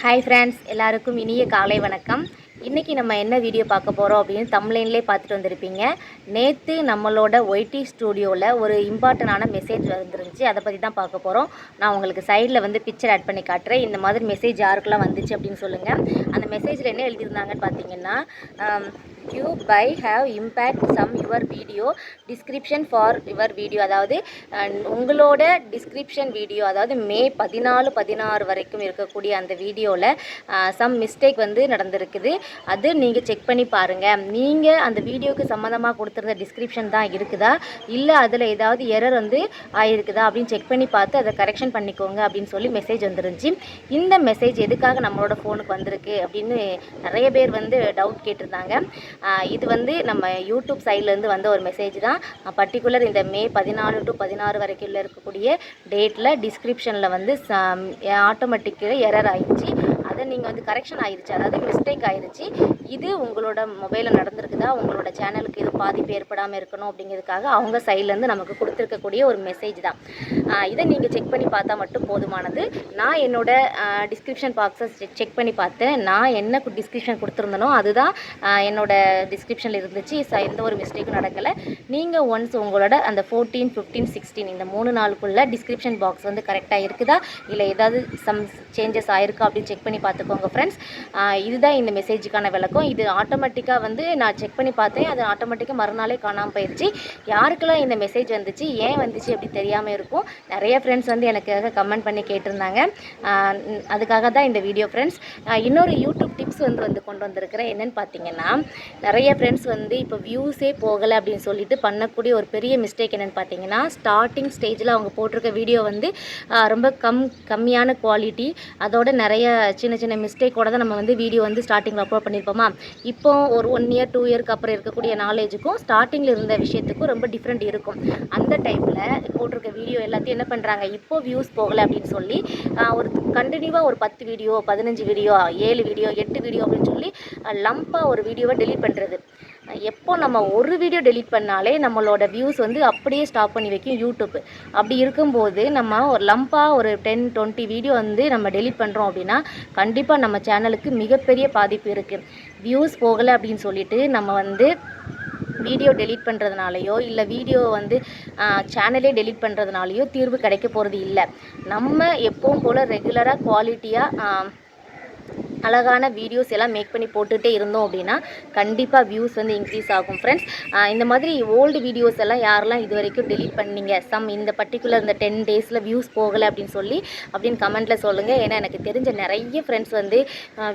Hi friends எல்லாருக்கும் இனிய காலை வணக்கம். இன்றைக்கி நம்ம என்ன வீடியோ பார்க்க போகிறோம் அப்படின்னு தம்லைன்லேயே பார்த்துட்டு வந்திருப்பீங்க. நேற்று நம்மளோட ஒய்டி ஸ்டூடியோவில் ஒரு இம்பார்ட்டண்டான மெசேஜ் வந்துருந்துச்சு. அதை பற்றி தான் பார்க்க போகிறோம் நான் உங்களுக்கு சைடில் வந்து பிக்சர் ஆட் பண்ணி காட்டுறேன். இந்த மாதிரி மெசேஜ் யாருக்கெல்லாம் வந்துச்சு அப்படின்னு சொல்லுங்கள் அந்த மெசேஜில் என்ன எழுதியிருந்தாங்கன்னு பார்த்தீங்கன்னா you by have impact some your video description for your video அதாவது உங்களோட டிஸ்கிரிப்ஷன் வீடியோ அதாவது மே பதினாலு பதினாறு வரைக்கும் இருக்கக்கூடிய அந்த வீடியோவில் சம் மிஸ்டேக் வந்து நடந்திருக்குது. அது நீங்கள் செக் பண்ணி பாருங்கள் நீங்கள் அந்த வீடியோக்கு சம்மந்தமாக கொடுத்துருந்த டிஸ்கிரிப்ஷன் தான் இருக்குதா? இல்லை அதில் ஏதாவது எரர் வந்து ஆயிருக்குதா? அப்படின்னு செக் பண்ணி பார்த்து அதை கரெக்ஷன் பண்ணிக்கோங்க அப்படின்னு சொல்லி மெசேஜ் வந்துருந்துச்சு. இந்த மெசேஜ் எதுக்காக நம்மளோட ஃபோனுக்கு வந்திருக்கு அப்படின்னு நிறைய பேர் வந்து டவுட் கேட்டிருந்தாங்க. இது வந்து நம்ம யூடியூப் சைட்லேருந்து வந்த ஒரு மெசேஜ் தான். பர்டிகுலர் இந்த மே பதினாலு டு பதினாறு வரைக்கும் இருக்கக்கூடிய டேட்டில் டிஸ்கிரிப்ஷனில் வந்து ஆட்டோமேட்டிக்கில் எரர் ஆயிடுச்சு. அதை நீங்கள் வந்து கரெக்ஷன் ஆயிடுச்சு அதாவது மிஸ்டேக் ஆயிடுச்சு இது உங்களோட மொபைலில் நடந்திருக்குதா? உங்களோட சேனலுக்கு பாதிப்பு ஏற்படாமல் இருக்கணும் அப்படிங்கிறதுக்காக அவங்க சைட்லேருந்து நமக்கு கொடுத்துருக்கக்கூடிய ஒரு மெசேஜ் தான். இதை நீங்கள் செக் பண்ணி பார்த்தா மட்டும் போதுமானது. நான் என்னோட டிஸ்கிரிப்ஷன் பாக்ஸை செக் பண்ணி பார்த்தேன். நான் என்ன டிஸ்கிரிப்ஷன் கொடுத்துருந்தனோ அதுதான் என்னோட டிஸ்கிரிப்ஷனில் இருந்துச்சு. எந்த ஒரு மிஸ்டேக்கும் நடக்கலை. நீங்கள் ஒன்ஸ் உங்களோட அந்த ஃபோர்டீன் ஃபிஃப்டீன் சிக்ஸ்டீன் இந்த மூணு நாளுக்குள்ளே டிஸ்கிரிப்ஷன் பாக்ஸ் வந்து கரெக்டாக இருக்குதா? இல்லை ஏதாவது சம் சேஞ்சஸ் ஆயிருக்கா அப்படின்னு செக் பண்ணி பார்த்துக்கோங்க ஃப்ரெண்ட்ஸ் இதுதான் இந்த மெசேஜுக்கான விளக்கம். இது ஆட்டோமேட்டிக்காக வந்து நான் செக் பண்ணி பார்த்தேன். அது ஆட்டோமேட்டிக்காக மறுநாளே காணாமல் போயிடுச்சு யாருக்கெல்லாம் இந்த மெசேஜ் வந்துச்சு? ஏன் வந்துச்சு? அப்படி தெரியாமல் இருக்கும். நிறைய ஃப்ரெண்ட்ஸ் வந்து எனக்காக கமெண்ட் பண்ணி கேட்டிருந்தாங்க. அதுக்காக தான் இந்த வீடியோ ஃப்ரெண்ட்ஸ் இன்னொரு யூடியூப் டிப்ஸ் வந்து வந்து கொண்டு வந்திருக்கிறேன். என்னென்னு பார்த்தீங்கன்னா நிறைய ஃப்ரெண்ட்ஸ் வந்து இப்போ வியூஸே போகலை அப்படின்னு சொல்லிட்டு பண்ணக்கூடிய ஒரு பெரிய மிஸ்டேக் என்னென்னு பார்த்தீங்கன்னா ஸ்டார்டிங் ஸ்டேஜில் அவங்க போட்டிருக்க வீடியோ வந்து ரொம்ப கம் கம்மியான குவாலிட்டி அதோட நிறைய சின்ன சின்ன மிஸ்டேக்கோட தான் நம்ம வந்து வீடியோ வந்து ஸ்டார்டிங்கில் அப்லோட் பண்ணியிருப்போமா? இப்போ ஒரு ஒன் இயர் டூ இயர்க்கு அப்புறம் இருக்கக்கூடிய நாலேஜுக்கும் ஸ்டார்டிங்கில் இருந்த விஷயத்துக்கும் ரொம்ப டிஃப்ரெண்ட் இருக்கும். அந்த டைமில் போட்டிருக்க வீடியோ எல்லாத்தையும் என்ன பண்ணுறாங்க இப்போ வியூஸ் போகலை அப்படின்னு சொல்லி ஒரு கண்டினியூவாக ஒரு பத்து வீடியோ பதினஞ்சு வீடியோ ஏழு வீடியோ எட்டு வீடியோ அப்படின்னு சொல்லி லம்பாக ஒரு வீடியோவை டெலீட் பண்ணுறது எப்போ நம்ம ஒரு வீடியோ டெலீட் பண்ணாலே நம்மளோட வியூஸ் வந்து அப்படியே ஸ்டாப் பண்ணி வைக்கும் யூடியூப் அப்படி இருக்கும்போது நம்ம ஒரு லம்பாக ஒரு டென் டுவெண்ட்டி வீடியோ வந்து நம்ம டெலீட் பண்ணுறோம் அப்படின்னா கண்டிப்பாக நம்ம சேனலுக்கு மிகப்பெரிய பாதிப்பு இருக்குது வியூஸ் போகலை அப்படின்னு சொல்லிட்டு நம்ம வந்து வீடியோ டெலீட் பண்ணுறதுனாலையோ இல்லை வீடியோ வந்து சேனலே டெலீட் பண்ணுறதுனாலையோ தீர்வு கிடைக்க போகிறது இல்லை. நம்ம எப்பவும் போல் ரெகுலராக குவாலிட்டியாக அழகான வீடியோஸ் எல்லாம் மேக் பண்ணி போட்டுகிட்டே இருந்தோம் அப்படின்னா கண்டிப்பாக வியூஸ் வந்து இன்க்ரீஸ் ஆகும் ஃப்ரெண்ட்ஸ் இந்த மாதிரி ஓல்டு வீடியோஸ் எல்லாம் யாரெல்லாம் இது வரைக்கும் டெலீட் பண்ணீங்க? சம் இந்த பர்டிகுலர் இந்த டென் டேஸில் வியூஸ் போகலை அப்படின்னு சொல்லி அப்படின்னு கமெண்ட்டில் சொல்லுங்கள் ஏன்னா எனக்கு தெரிஞ்ச நிறைய ஃப்ரெண்ட்ஸ் வந்து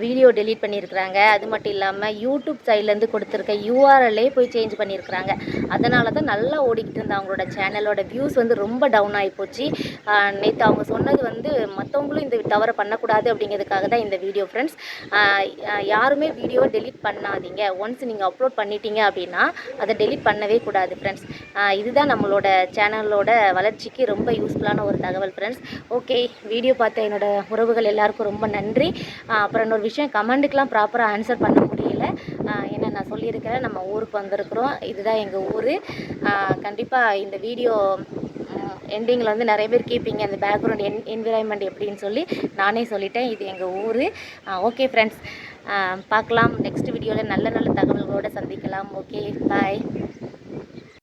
வீடியோ டெலீட் பண்ணியிருக்கிறாங்க. அது மட்டும் இல்லாமல் யூடியூப் சைட்லேருந்து கொடுத்துருக்க யூஆர்எல்லே போய் சேஞ்ச் பண்ணியிருக்கிறாங்க. அதனால தான் நல்லா ஓடிக்கிட்டு இருந்த அவங்களோட சேனலோட வியூஸ் வந்து ரொம்ப டவுன் ஆகி போச்சு. நேற்று அவங்க சொன்னது வந்து மற்றவங்களும் இந்த தவறை பண்ணக்கூடாது அப்படிங்கிறதுக்காக தான் இந்த வீடியோ ஃப்ரெண்ட்ஸ் யாருமே வீடியோ டெலிட் பண்ணாதீங்க. ஒன்ஸ் நீங்கள் அப்லோட் பண்ணிட்டீங்க அப்படின்னா அதை டெலிட் பண்ணவே கூடாது ஃப்ரெண்ட்ஸ் இதுதான் நம்மளோட சேனலோட வளர்ச்சிக்கு ரொம்ப யூஸ்ஃபுல்லான ஒரு தகவல் ஃப்ரெண்ட்ஸ் ஓகே வீடியோ பார்த்த என்னோட உறவுகள் எல்லாருக்கும் ரொம்ப நன்றி. அப்புறம் இன்னொரு விஷயம் கமெண்ட்டுக்கெலாம் ப்ராப்பராக ஆன்சர் பண்ண முடியல. ஆஹ் ஏன்னா நான் சொல்லியிருக்கிறேன் நம்ம ஊருக்கு வந்திருக்கிறோம். இதுதான் எங்கள் ஊர். கண்டிப்பாக இந்த வீடியோ எண்டிங்கில் வந்து நிறைய பேர் கேட்பீங்க அந்த பேக்ரவுண்ட் என் என்விரான்மெண்ட் எப்படின்னு சொல்லி. நானே சொல்லிட்டேன் இது எங்கள் ஊர். ஓகே ஃப்ரெண்ட்ஸ் பார்க்கலாம். நெக்ஸ்ட் வீடியோவில் நல்ல நல்ல தகவல்களோடு சந்திக்கலாம். Okay bye